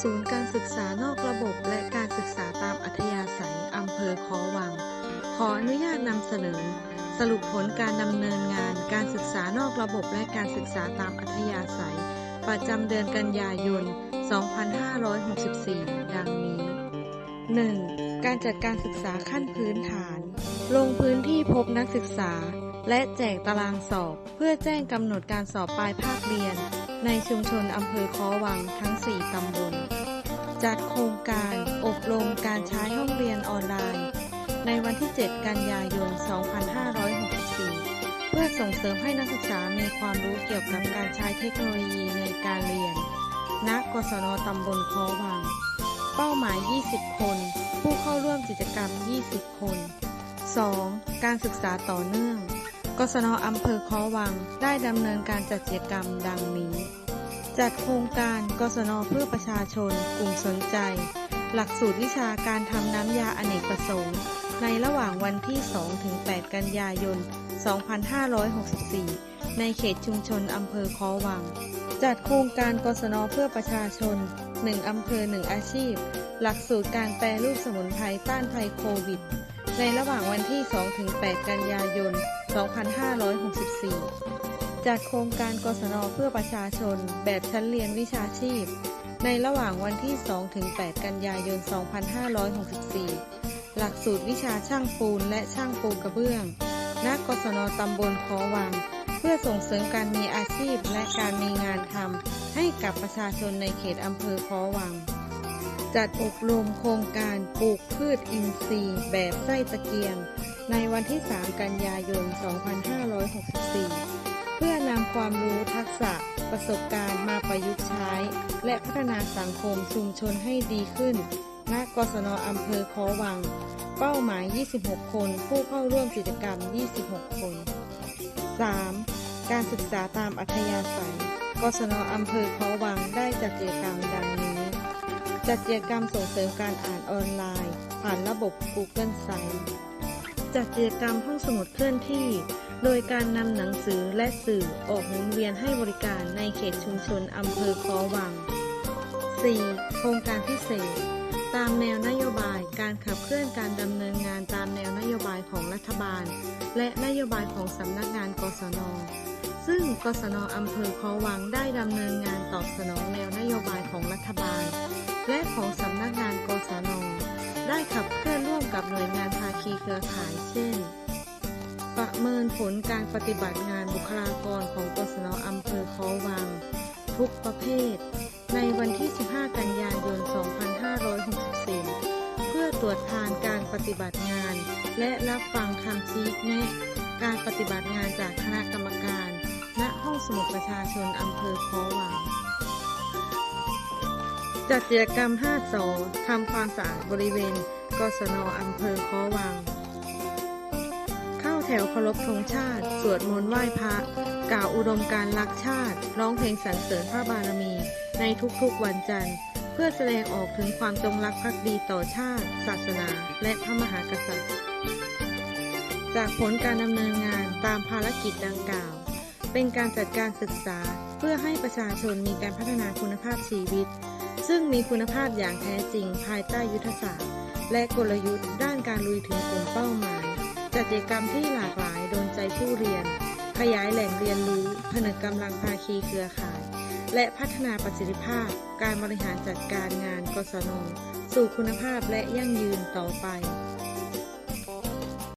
ศูนย์การศึกษานอกระบบและการศึกษาตามอัธยาศัย อำเภอคอวัง ขออนุญาตนำเสนอ สรุปผลการดำเนินงาน การศึกษานอกระบบและการศึกษาตามอัธยาศัย ประจำเดือนกันยายน 2564 ดังนี้ 1. การจัดการศึกษาขั้นพื้นฐาน ลงพื้นที่พบนักศึกษา และแจกตารางสอบ เพื่อแจ้งกำหนดการสอบปลายภาคเรียน ในชุมชนอำเภอคอวังทั้ง 4 ตำบล จัดโครงการอบรมการใช้ห้องเรียนออนไลน์ ในวันที่ 7 กันยายน 2564 เพื่อส่งเสริมให้นักศึกษามีความรู้เกี่ยวกับการใช้เทคโนโลยีในการเรียน ณ กศนตำบลคอวัง เป้าหมาย 20 คน ผู้เข้าร่วมกิจกรรม 20 คน 2. การศึกษาต่อเนื่อง กศนอำเภอคอวังได้ดำเนินการจัดกิจกรรมดังนี้ จัดโครงการกศนเพื่อประชาชน กลุ่มสนใจ หลักสูตรวิชาการทำน้ำยาอเนกประสงค์ ในระหว่างวันที่ 2-8 กันยายน 2564 ในเขตชุมชนอำเภอคอวัง จัดโครงการกศนเพื่อประชาชน 1อำเภอ 1 อาชีพ หลักสูตรการแปรรูปสมุนไพรต้านภัยโควิด ในระหว่างวันที่ 2-8 กันยายน 2564 2,564จัดโครงการกศนเพื่อประชาชน แบบชั้นเรียนวิชาชีพ ในระหว่างวันที่ 2-8 กันยายน 2564 หลักสูตรวิชาช่างปูนและช่างปูกระเบื้อง ณ กศนตำบลคอวัง เพื่อส่งเสริมการมีอาชีพและการมีงานทำให้กับประชาชนในเขตอำเภอคอวัง จัดอบรมโครงการปลูกพืชอินทรีย์ แบบไส้ตะเกียง ในวันที่ 3 กันยายน 2564 เพื่อนำความรู้ทักษะประสบการณ์มาประยุกต์ใช้ และพัฒนาสังคมชุมชนให้ดีขึ้น ณ กศนอำเภอคอวัง เป้าหมาย 26 คน ผู้เข้าร่วมกิจกรรม 26 คน 3. การศึกษาตามอัธยาศัย กศนอำเภอคอวังได้จัดกิจกรรมดังนี้ จัดกิจกรรมส่งเสริมการอ่านออนไลน์ ผ่านระบบ Google Site จัดกิจกรรมห้องสมุดเคลื่อนที่ โดยการนำหนังสือและสื่อออกหมุนเวียนให้บริการในเขตชุมชนอำเภอคอวัง 4. โครงการพิเศษ ตามแนวนโยบายการขับเคลื่อนการดำเนินงานตามแนวนโยบายของรัฐบาล และนโยบายของสำนักงานกศน ซึ่งกศนอำเภอคอวังได้ดำเนินงานตอบสนองแนวนโยบายของรัฐบาล และของสำนักงานกศน ได้ขับเคลื่อนร่วมกับหน่วยงานภาคีเครือข่ายเช่น ประเมินผลการปฏิบัติงานบุคลากรของกศนอำเภอคอวัง ทุกประเภท ในวันที่ 15 กันยายน 2564 เพื่อตรวจทานการปฏิบัติงาน และรับฟังคำชี้แนะการปฏิบัติงานจากคณะกรรมการ ณ ห้องสมุดประชาชนอำเภอคอวัง จัดกิจกรรม 5สอทำความสะอาดบริเวณ กศนอำเภอคอวัง เข้าแถวเคารพธงชาติ สวดมนต์ไหว้พระ กล่าวอุดมการรักชาติ ร้องเพลงสรรเสริญพระบารมี ในทุกๆวันจันทร์ เพื่อแสดงออกถึงความจงรักภักดีต่อชาติ ศาสนา และพระมหากษัตริย์ จากผลการดำเนินงานตามภารกิจดังกล่าว เป็นการจัดการศึกษาเพื่อให้ประชาชนมีการพัฒนาคุณภาพชีวิต ซึ่งมีคุณภาพอย่างแท้จริงภายใต้ยุทธศาสตร์ และกลยุทธ์ด้านการลุยถึงกลุ่มเป้าหมาย จัดกิจกรรมที่หลากหลายโดนใจผู้เรียน ขยายแหล่งเรียนรู้ผนึกกำลังภาคีเครือข่าย และพัฒนาประสิทธิภาพ การบริหารจัดการงานกศนสู่คุณภาพและยั่งยืนต่อไป